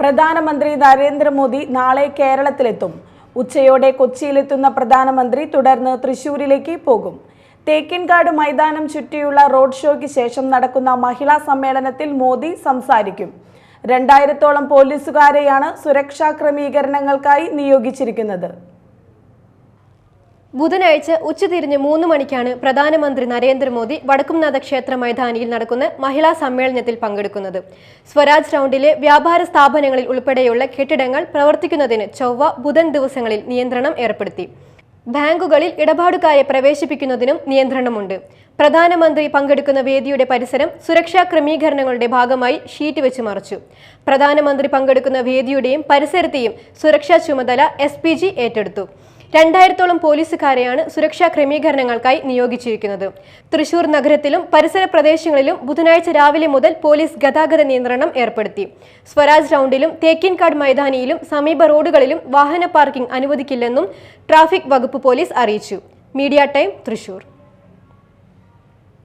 പ്രധാനമന്ത്രി നരേന്ദ്രമോദി നാളെ കേരളത്തിലെത്തും. ഉച്ചയോടെ കൊച്ചിയിലെത്തുന്ന പ്രധാനമന്ത്രി തുടർന്ന് തൃശൂരിലേക്ക് പോകും. തേക്കിൻകാട് മൈതാനം ചുറ്റിയുള്ള റോഡ് ഷോയ്ക്ക് ശേഷം നടക്കുന്ന മഹിളാ സമ്മേളനത്തിൽ മോദി സംസാരിക്കും. രണ്ടായിരത്തോളം പോലീസുകാരെയാണ് സുരക്ഷാ ക്രമീകരണങ്ങൾക്കായി നിയോഗിച്ചിരിക്കുന്നത്. ബുധനാഴ്ച ഉച്ചതിരിഞ്ഞ് മൂന്ന് മണിക്കാണ് പ്രധാനമന്ത്രി നരേന്ദ്രമോദി വടക്കുംനാഥ ക്ഷേത്ര മൈതാനിയിൽ നടക്കുന്ന മഹിളാ സമ്മേളനത്തിൽ പങ്കെടുക്കുന്നത്. സ്വരാജ് റൗണ്ടിലെ വ്യാപാര സ്ഥാപനങ്ങളിൽ ഉൾപ്പെടെയുള്ള കെട്ടിടങ്ങൾ പ്രവർത്തിക്കുന്നതിന് ചൊവ്വ ബുധൻ ദിവസങ്ങളിൽ നിയന്ത്രണം ഏർപ്പെടുത്തി. ബാങ്കുകളിൽ ഇടപാടുകാരെ പ്രവേശിപ്പിക്കുന്നതിനും നിയന്ത്രണമുണ്ട്. പ്രധാനമന്ത്രി പങ്കെടുക്കുന്ന വേദിയുടെ പരിസരം സുരക്ഷാ ക്രമീകരണങ്ങളുടെ ഭാഗമായി ഷീറ്റ് വെച്ച് മറച്ചു. പ്രധാനമന്ത്രി പങ്കെടുക്കുന്ന വേദിയുടെയും പരിസരത്തെയും സുരക്ഷാ ചുമതല എസ് ഏറ്റെടുത്തു. രണ്ടായിരത്തോളം പോലീസുകാരെയാണ് സുരക്ഷാ ക്രമീകരണങ്ങൾക്കായി നിയോഗിച്ചിരിക്കുന്നത്. തൃശൂർ നഗരത്തിലും പരിസര പ്രദേശങ്ങളിലും ബുധനാഴ്ച രാവിലെ മുതൽ പോലീസ് ഗതാഗത നിയന്ത്രണം ഏർപ്പെടുത്തി. സ്വരാജ് റൗണ്ടിലും തേക്കിൻകാട് മൈതാനിയിലും സമീപ റോഡുകളിലും വാഹന പാർക്കിംഗ് അനുവദിക്കില്ലെന്നും ട്രാഫിക് വകുപ്പ് പോലീസ് അറിയിച്ചു. Media time Thrissur.